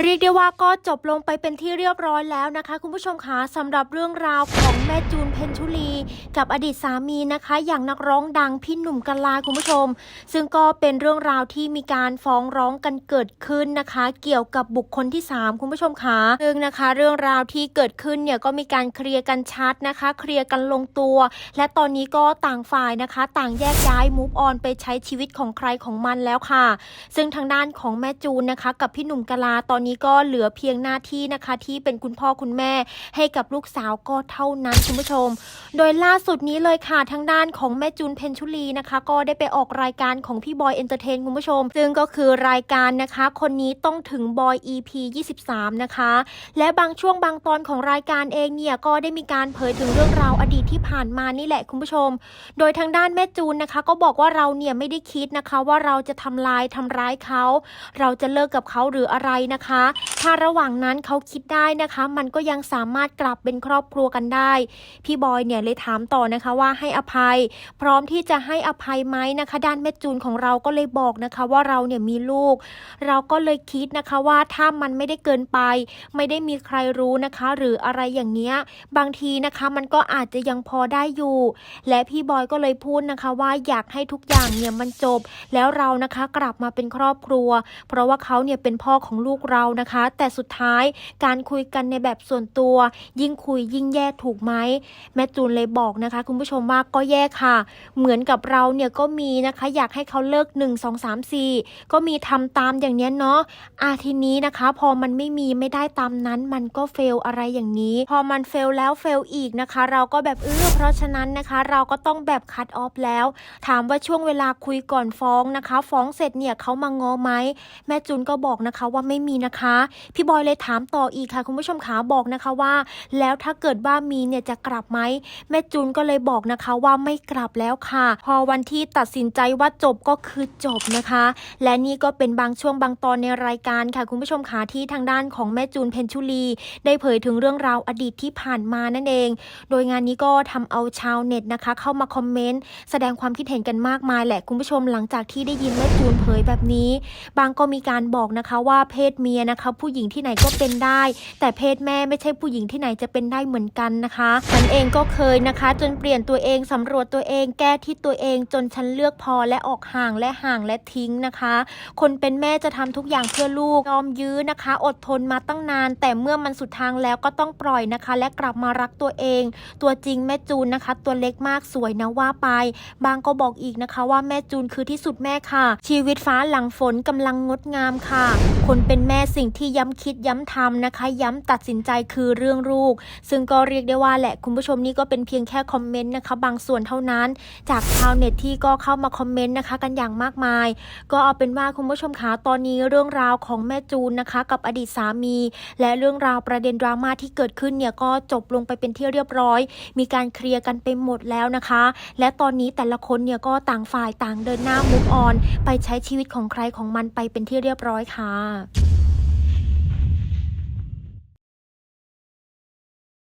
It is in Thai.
เรียกได้ว่าก็จบลงไปเป็นที่เรียบร้อยแล้วนะคะ คุณผู้ชมคะสำหรับเรื่องราวของแม่จูนเพนชุลี กับอดีตสามีนะคะ อย่างนักร้องดังพี่หนุ่มกะลาคุณผู้ชม ซึ่งก็เป็นเรื่องราวที่มีการฟ้องร้องกันเกิดขึ้นนะคะ เกี่ยวกับบุคคลที่ 3 คุณผู้ชมคะซึ่งนะคะ เรื่องราวที่เกิดขึ้นเนี่ยก็มีการเคลียร์กันชัดนะคะ เคลียร์กันลงตัว และตอนนี้ก็ต่างฝ่ายนะคะ ต่างแยกย้ายมูฟออนไปใช้ชีวิตของใครของมันแล้วค่ะ ซึ่งทางด้านของแม่จูนนะคะ กับพี่หนุ่มกะลาตอนนี้ก็เหลือเพียงหน้าที่นะคะ ที่เป็นคุณพ่อคุณแม่ให้กับลูกสาวก็เท่านั้นคุณผู้ชม โดยล่าสุดนี้เลยค่ะทางด้านของแม่จูนเพนชุลีนะคะ ก็ได้ไปออกรายการของพี่บอยเอนเตอร์เทนคุณผู้ชม ซึ่งก็คือรายการนะคะ คนนี้ต้องถึงบอย EP 23 นะคะ และบางช่วงบางตอนของรายการเองเนี่ยก็ได้มีการเผยถึงเรื่องราวอดีตที่ผ่านมานี่แหละคุณผู้ชม โดยทางด้านแม่จูนนะคะ ก็บอกว่าเราเนี่ยไม่ได้คิดนะคะ ว่าเราจะทำลายทำร้ายเขา เราจะเลิกกับเขาหรืออะไรนะคะถ้าระหว่างนั้นเขาคิดได้นะคะ มันก็ยังสามารถกลับเป็นครอบครัวกันได้ พี่บอยเนี่ยเลยถามต่อนะคะว่าให้อภัย พร้อมที่จะให้อภัยไหมนะคะ ด้านแม่จูนของเราก็เลยบอกนะคะว่าเราเนี่ยมีลูก เราก็เลยคิดนะคะว่าถ้ามันไม่ได้เกินไป ไม่ได้มีใครรู้นะคะ หรืออะไรอย่างเงี้ยบางทีนะคะมันก็อาจจะยังพอได้อยู่ และพี่บอยก็เลยพูดนะคะว่าอยากให้ทุกอย่างเนี่ยมันจบ แล้วเรานะคะกลับมาเป็นครอบครัว เพราะว่าเขาเนี่ยเป็นพ่อของลูกเรานะคะ แต่สุดท้ายการคุยกันในแบบส่วนตัว ยิ่งคุยยิ่งแย่ถูกไหมแม่จูนเลยบอกนะคะ คุณผู้ชมว่าก็แย่ค่ะ เหมือนกับเราเนี่ยก็มีนะคะ อยากให้เขาเลิก 1 2 3 4 ก็มีทำตามอย่างเนี้ยเนาะอาทีนี้นะคะ พอมันไม่มีไม่ได้ตามนั้น มันก็เฟลอะไรอย่างนี้ พอมันเฟลแล้วเฟลอีกนะคะ เราก็แบบเออเพราะฉะนั้นนะคะ เราก็ต้องแบบคัดออฟแล้ว ถามว่าช่วงเวลาคุยก่อนฟ้องนะคะ ฟ้องเสร็จเนี่ยเขามางอไหมแม่จูนก็บอกนะคะว่าไม่มีนะคะพี่บอยเลยถามต่ออีกค่ะ คุณผู้ชมขาบอกนะคะว่า แล้วถ้าเกิดว่ามีเนี่ยจะกลับไหมแม่จูนก็เลยบอกนะคะว่าไม่กลับแล้วค่ะ พอวันที่ตัดสินใจว่าจบก็คือจบนะคะ และนี่ก็เป็นบางช่วงบางตอนในรายการค่ะ คุณผู้ชมขาที่ทางด้านของแม่จูนเพนชุลี ได้เผยถึงเรื่องราวอดีตที่ผ่านมานั่นเอง โดยงานนี้ก็ทำเอาชาวเน็ตนะคะ เข้ามาคอมเมนต์แสดงความคิดเห็นกันมากมายแหละคุณผู้ชมหลังจากที่ได้ยินแม่จูนเผยแบบนี้ บางก็มีการบอกนะคะว่าเพศเมียนะคะ ผู้หญิงที่ไหนก็เป็นได้ แต่เพศแม่ไม่ใช่ผู้หญิงที่ไหนจะเป็นได้เหมือนกันนะคะฉันเองก็เคยนะคะ จนเปลี่ยนตัวเองสำรวจตัวเอง แก้ที่ตัวเองจนฉันเลือกพอและออกห่างและห่างและทิ้งนะคะ คนเป็นแม่จะทำทุกอย่างเพื่อลูกยอมยื้อนะคะ อดทนมาตั้งนาน แต่เมื่อมันสุดทางแล้วก็ต้องปล่อยนะคะ และกลับมารักตัวเอง ตัวจริงแม่จูนนะคะ ตัวเล็กมากสวยนะว่าไป บางก็บอกอีกนะคะว่าแม่จูนคือที่สุดแม่ค่ะ ชีวิตฟ้าหลังฝนกำลังงดงามค่ะ คนเป็นแม่สิ่งที่ย้ำคิดย้ำทำนะคะ ย้ำตัดสินใจคือเรื่องลูก ซึ่งก็เรียกได้ว่าแหละคุณผู้ชมนี่ก็เป็นเพียงแค่คอมเมนต์นะคะ บางส่วนเท่านั้น จากชาวเน็ตที่ก็เข้ามาคอมเมนต์นะคะกันอย่างมากมาย ก็เอาเป็นว่าคุณผู้ชมคะตอนนี้เรื่องราวของแม่จูนนะคะ กับอดีตสามี และเรื่องราวประเด็นดราม่าที่เกิดขึ้นเนี่ยก็จบลงไปเป็นที่เรียบร้อย มีการเคลียร์กันไปหมดแล้วนะคะ และตอนนี้แต่ละคนเนี่ยก็ต่างฝ่ายต่างเดินหน้ามุกออน ไปใช้ชีวิตของใครของมันไปเป็นที่เรียบร้อยค่ะ